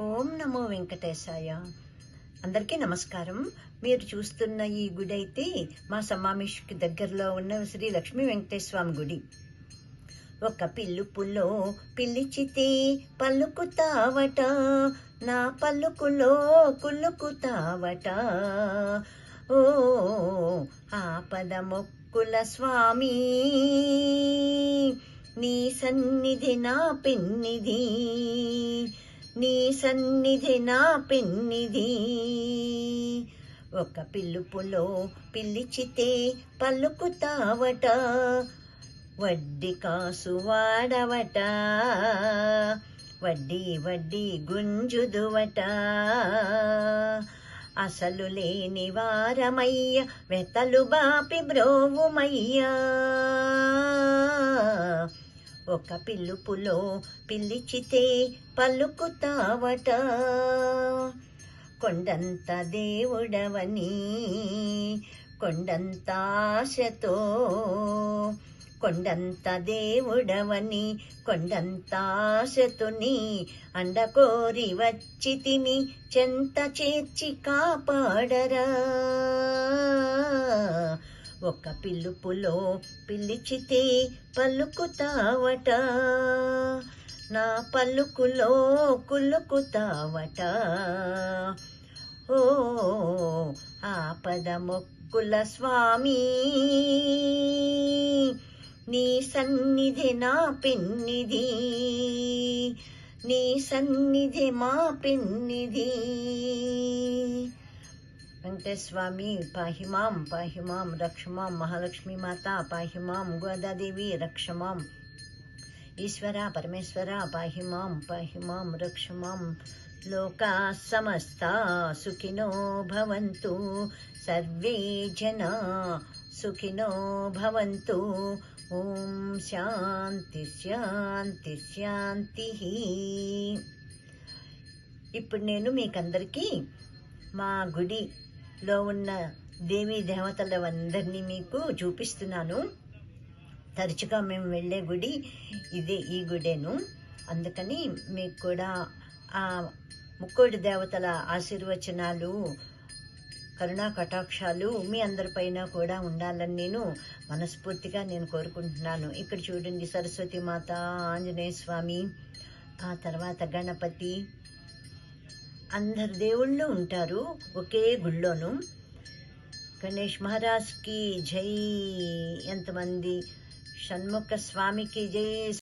ఓం నమో వెంకటేశాయ. అందరికీ నమస్కారం. మీరు చూస్తున్న ఈ గుడి అయితే మా సమావేశకి దగ్గరలో ఉన్న శ్రీ లక్ష్మీ వెంకటేశ్వర గుడి. ఒక పిల్లుపులో పిలిచితే పలుకుతావట నా పలుకులో కులుకుతావట. ఓ ఆపద మొక్కుల స్వామి నీ సన్నిధి నా పెన్నిధి. నీ సన్నిధి నా పెన్నిధి ఒక పిలుపులో పిలిచితే పలుకుతావట వడ్డీ కాసు వాడవట వడ్డీ వడ్డీ గుంజుదువట. అసలు లేని వారమయ్య వెతలు బాపి బ్రోవుమయ్యా. ఒక పిల్లుపులో పిల్లిచితే పలుకుతావట. కొండంత దేవుడవని కొండంత ఆశతో. కొండంత దేవుడవని కొండంత ఆశతుని అండకోరి వచ్చితిమి చెంత చేర్చి కాపాడరా. ఒక పిలుపులో పిలిచితే పలుకుతావట. నా పలుకులో కులుకుతావట ఓ ఆపద మొక్కుల స్వామి నీ సన్నిధి నా పెన్నిధి నీ సన్నిధి మా పెన్నిధి. వెంకటేశ్వామి పాహిమాం పాహిమాం రక్షమాం మహాలక్ష్మీ మాత పాహిమాం గోదాదేవి రక్షమాం ఈశ్వర పరమేశ్వర పాహిమాం పాహిమాం రక్షమాం లోకా సమస్త సుఖినో భవంతు సర్వే జనా సుఖినో భవంతు ఓం శాంతి శాంతి శాంతి ఇప్పుడు నేను మీకందరికీ మా లో ఉన్న దేవీ దేవతలవందరినీ మీకు చూపిస్తున్నాను. తరచుగా మేము వెళ్ళే గుడి ఇదే ఈ గుడేను. అందుకని మీకు కూడా ఆ ముక్కోడి దేవతల ఆశీర్వచనాలు కరుణా కటాక్షాలు మీ అందరిపైన కూడా ఉండాలని నేను మనస్ఫూర్తిగా నేను కోరుకుంటున్నాను. ఇక్కడ చూడండి సరస్వతి మాత ఆంజనేయ స్వామి. ఆ తర్వాత గణపతి అందరు దేవుళ్ళు ఉంటారు ఒకే గుళ్ళోను. గణేష్ మహారాజ్కి జై ఎంతమంది? షణ్ముఖ స్వామికి జై